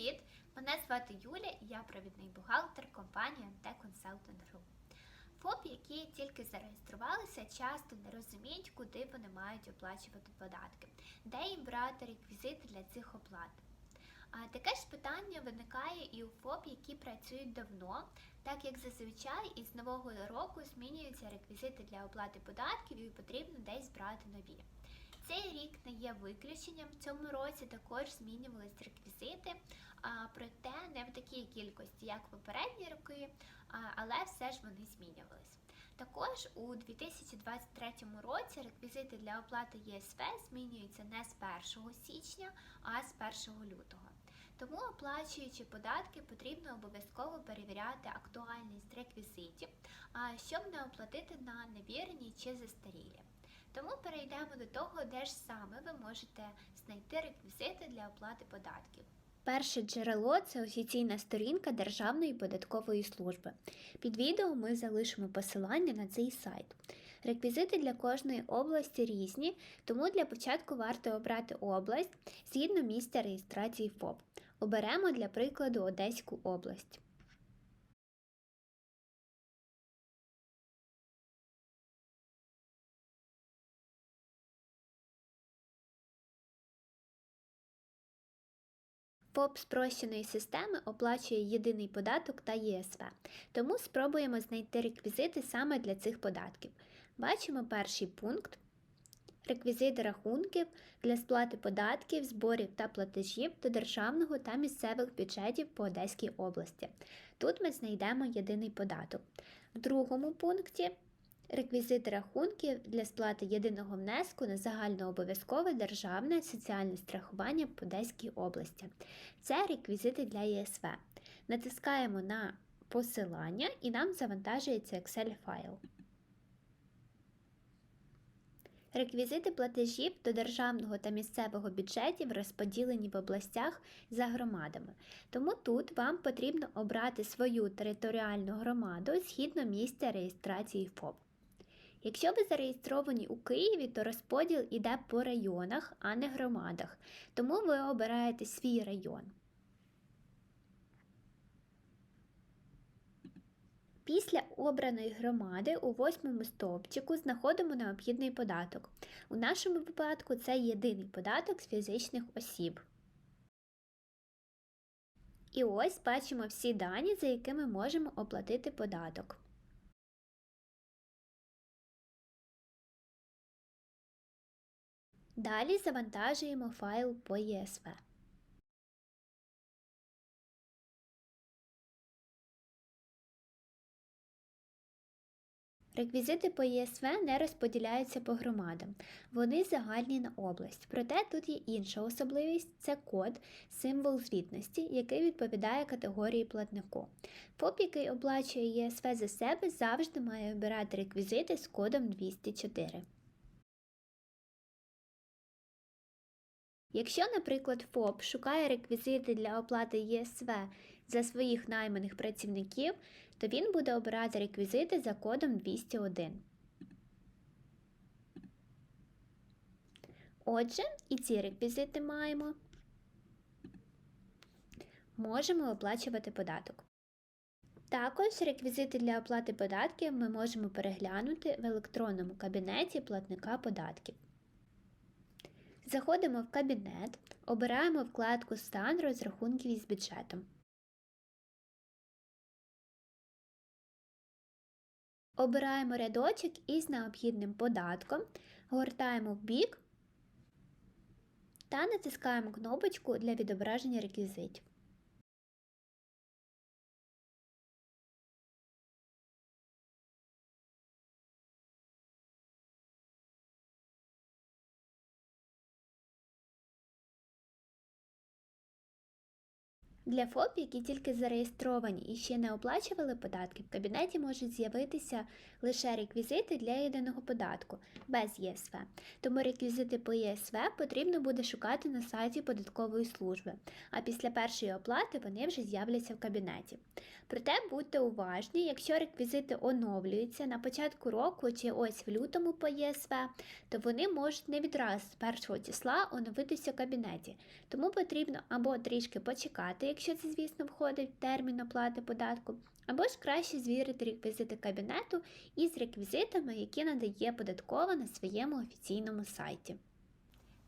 Привіт! Мене звати Юля я провідний бухгалтер компанії MT Consultant Group. ФОП, які тільки зареєструвалися, часто не розуміють, куди вони мають оплачувати податки, де їм брати реквізити для цих оплат. Таке ж питання виникає і у ФОП, які працюють давно, так як зазвичай із нового року змінюються реквізити для оплати податків і потрібно десь брати нові. Цей рік не є виключенням. В цьому році також змінювались реквізити, проте не в такій кількості, як попередні роки, але все ж вони змінювались. Також у 2023 році реквізити для оплати ЄСВ змінюються не з 1 січня, а з 1 лютого. Тому, оплачуючи податки, потрібно обов'язково перевіряти актуальність реквізитів, щоб не оплатити на невірні чи застарілі. Тому перейдемо до того, де ж саме ви можете знайти реквізити для оплати податків. Перше джерело це офіційна сторінка Державної податкової служби. Під відео ми залишимо посилання на цей сайт. Реквізити для кожної області різні, тому для початку варто обрати область згідно місця реєстрації ФОП. Оберемо для прикладу Одеську область. ФОП спрощеної системи оплачує єдиний податок та ЄСВ, тому спробуємо знайти реквізити саме для цих податків. Бачимо перший пункт. Реквізити рахунків для сплати податків, зборів та платежів до державного та місцевих бюджетів по Одеській області. Тут ми знайдемо єдиний податок. В другому пункті реквізити рахунків для сплати єдиного внеску на загальнообов'язкове державне соціальне страхування по Одеській області. Це реквізити для ЄСВ. Натискаємо на посилання і нам завантажується Excel файл. Реквізити платежів до державного та місцевого бюджетів розподілені в областях за громадами. Тому тут вам потрібно обрати свою територіальну громаду згідно місця реєстрації ФОП. Якщо ви зареєстровані у Києві, то розподіл іде по районах, а не громадах. Тому ви обираєте свій район. Після обраної громади у восьмому стовпчику знаходимо необхідний податок. У нашому випадку це єдиний податок з фізичних осіб. І ось бачимо всі дані, за якими можемо оплатити податок. Далі завантажуємо файл по ЄСВ. Реквізити по ЄСВ не розподіляються по громадам, вони загальні на область. Проте тут є інша особливість це код, символ звітності, який відповідає категорії платнику. ФОП, який оплачує ЄСВ за себе, завжди має обирати реквізити з кодом 204. Якщо, наприклад, ФОП шукає реквізити для оплати ЄСВ за своїх найманих працівників, то він буде обирати реквізити за кодом 201. Отже, і ці реквізити маємо. Можемо оплачувати податок. Також реквізити для оплати податків ми можемо переглянути в електронному кабінеті платника податків. Заходимо в кабінет, обираємо вкладку Стан розрахунків із бюджетом. Обираємо рядочок із необхідним податком, гортаємо в бік та натискаємо кнопочку для відображення реквізитів. Для ФОП, які тільки зареєстровані і ще не оплачували податки, в кабінеті можуть з'явитися лише реквізити для єдиного податку без ЄСВ. Тому реквізити по ЄСВ потрібно буде шукати на сайті податкової служби, а після першої оплати вони вже з'являться в кабінеті. Проте будьте уважні, якщо реквізити оновлюються на початку року чи ось в лютому по ЄСВ, то вони можуть не відразу з першого числа оновитися в кабінеті. Тому потрібно або трішки почекати якщо це, звісно, входить в термін оплати податку, або ж краще звірити реквізити кабінету із реквізитами, які надає податкова на своєму офіційному сайті.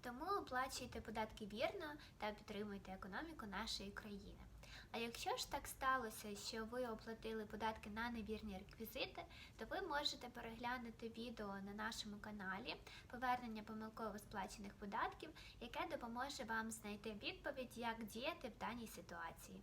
Тому оплачуйте податки вірно та підтримуйте економіку нашої країни. А якщо ж так сталося, що ви оплатили податки на невірні реквізити, то ви можете переглянути відео на нашому каналі Повернення помилково сплачених податків, яке допоможе вам знайти відповідь, як діяти в даній ситуації.